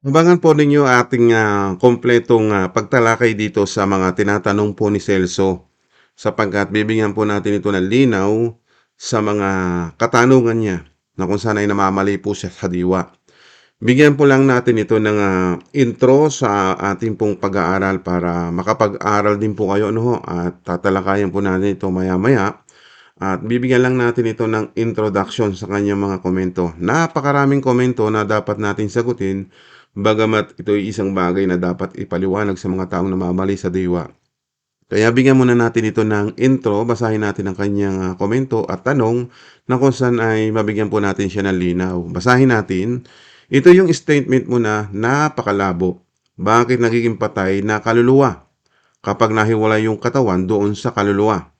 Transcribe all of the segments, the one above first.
Abangan po ninyo ating, ah, kumpletong, ah, pagtalakay dito sa mga tinatanong po ni Celso, sapagkat bibigyan po natin ito ng linaw sa mga katanungan niya na kung saan ay namamali po siya sa diwa. Bigyan po lang natin ito ng, ah, intro sa ating pong pag-aaral para makapag-aral din po kayo ho at tatalakayan po natin ito maya-maya at bibigyan lang natin ito ng introduction sa kanyang mga komento. Napakaraming komento na dapat natin sagutin bagamat ito ay isang bagay na dapat ipaliwanag sa mga taong namamali sa diwa. Kaya bigyan muna natin ito ng intro, basahin natin ang kanyang ah, komento at tanong na kung saan ay mabigyan po natin siya ng linaw. Basahin natin. Ito yung statement mo na napakalabo. Bakit nagiging patay na kaluluwa kapag nahiwalay yung katawan doon sa kaluluwa?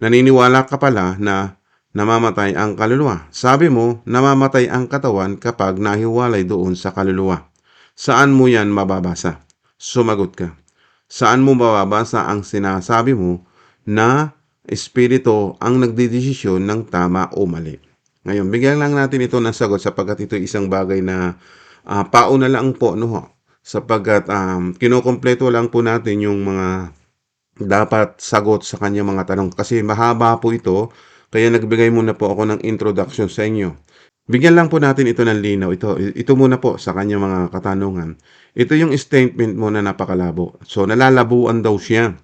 Naniniwala ka pala na namamatay ang kaluluwa. Sabi mo, namamatay ang katawan kapag nahiwalay doon sa kaluluwa. Saan mo yan mababasa? Sumagot ka. Saan mo mababasa ang sinasabi mo na espiritu ang nagdidesisyon ng tama o mali? Ngayon, bigyan lang natin ito ng sagot sapagkat ito isang bagay na ah, pauna lang po, no? Sapagkat um, kinukumpleto lang po natin yung mga dapat sagot sa kanyang mga tanong. Kasi mahaba po ito, kaya nagbigay muna po ako ng introduction sa inyo. Bigyan lang po natin ito ng linaw. Ito, ito muna po sa kanyang mga katanungan. Ito yung statement mo na napakalabo. So, nalalabuan daw siya.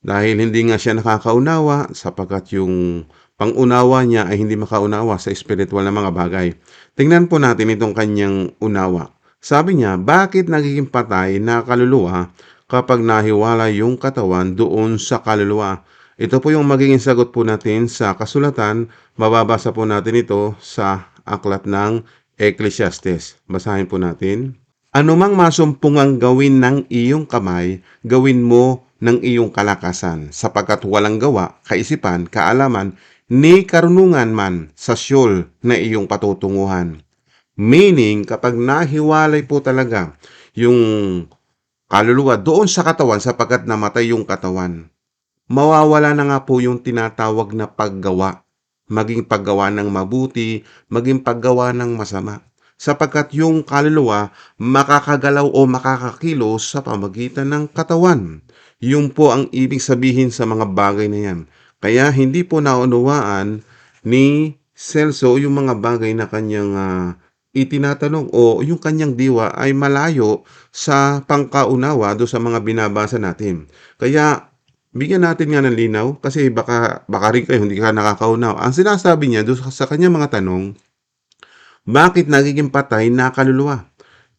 Dahil hindi nga siya nakakaunawa sapagkat yung pangunawa niya ay hindi makaunawa sa spiritual na mga bagay. Tingnan po natin itong kanyang unawa. Sabi niya, bakit nagiging patay na kaluluwa kapag nahiwala yung katawan doon sa kaluluwa? Ito po yung magiging sagot po natin sa kasulatan. Mababasa po natin ito sa aklat ng Ecclesiastes. Basahin po natin. Anumang masumpungang gawin ng iyong kamay, gawin mo ng iyong kalakasan, sapagkat walang gawa, kaisipan, kaalaman, ni karunungan man sa siyol na iyong patutunguhan. Meaning, kapag nahiwalay po talaga yung kaluluwa doon sa katawan sapagkat namatay yung katawan, mawawala na nga po yung tinatawag na paggawa. Maging paggawa ng mabuti, maging paggawa ng masama. Sapagkat yung kaluluwa makakagalaw o makakakilos sa pamagitan ng katawan. Yun po ang ibig sabihin sa mga bagay na yan. Kaya hindi po naunawaan ni Celso yung mga bagay na kanyang ah, itinatanong o yung kanyang diwa ay malayo sa pangkaunawa do sa mga binabasa natin. Kaya bigyan natin nga ng linaw kasi baka, baka rin kayo hindi ka nakakaunaw. Ang sinasabi niya doon sa kanyang mga tanong, bakit nagiging patay na kaluluwa?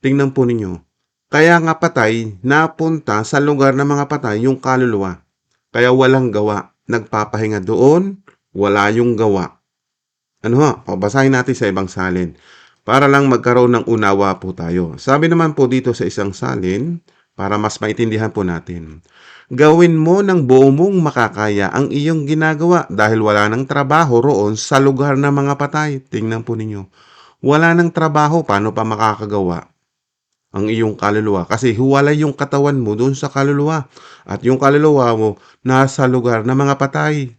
Tingnan po ninyo. Kaya nga patay, napunta sa lugar ng mga patay yung kaluluwa. Kaya walang gawa. Nagpapahinga doon, wala yung gawa. Ano ho? O, basahin natin sa ibang salin. Para lang magkaroon ng unawa po tayo. Sabi naman po dito sa isang salin, para mas maintindihan po natin. Gawin mo ng buo mong makakaya ang iyong ginagawa dahil wala ng trabaho roon sa lugar ng mga patay. Tingnan po ninyo. Wala ng trabaho, paano pa makakagawa? ang iyong kaluluwa. Kasi huwalay yung katawan mo doon sa kaluluwa. At yung kaluluwa mo nasa lugar ng mga patay.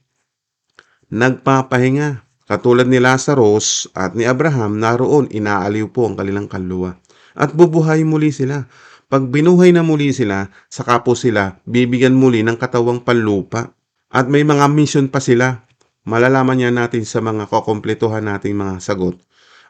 Nagpapahinga. Katulad ni Lazarus at ni Abraham, naroon inaaliw po ang kanilang kaluluwa. At bubuhay muli sila. Pag binuhay na muli sila, saka po sila bibigyan muli ng katawang panlupa. At may mga mission pa sila. Malalaman niya natin sa mga kukumpletuhan nating mga sagot.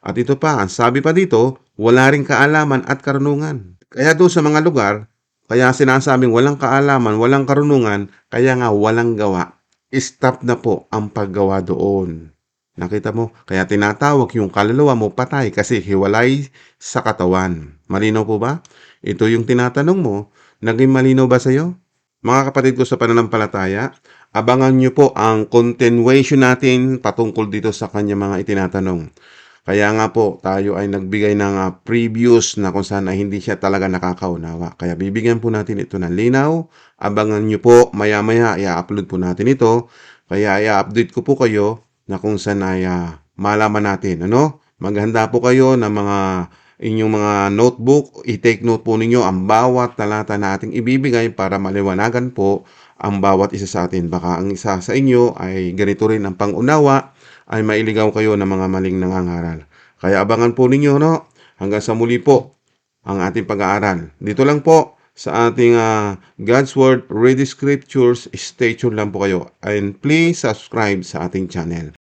At ito pa, ang sabi pa dito, wala ring kaalaman at karunungan. Kaya doon sa mga lugar, kaya sinasabing walang kaalaman, walang karunungan, kaya nga walang gawa. Stop na po ang paggawa doon. Nakita mo? Kaya tinatawag yung kaluluwa mo patay kasi hiwalay sa katawan. Malinaw po ba? Ito yung tinatanong mo. Naging malinaw ba sa'yo? Mga kapatid ko sa pananampalataya, abangan nyo po ang continuation natin patungkol dito sa kanya mga itinatanong. Kaya nga po, tayo ay nagbigay ng ah, previous na kung saan ay hindi siya talaga nakakaunawa. Kaya bibigyan po natin ito ng linaw. Abangan nyo po, maya-maya, i-upload po natin ito. Kaya i-update ko po kayo na kung saan ay ah, malaman natin. Ano? Maghanda po kayo ng mga inyong mga notebook. I-take note po ninyo ang bawat talata na ating ibibigay para maliwanagan po ang bawat isa sa atin. Baka ang isa sa inyo ay ganito rin ang pangunawa ay mailigaw kayo ng mga maling nangangaral. Kaya abangan po ninyo, no? Hanggang sa muli po. ang ating pag-aaral. Dito lang po sa ating ah, God's Word Read Scriptures. Stay tuned lang po kayo and please subscribe sa ating channel.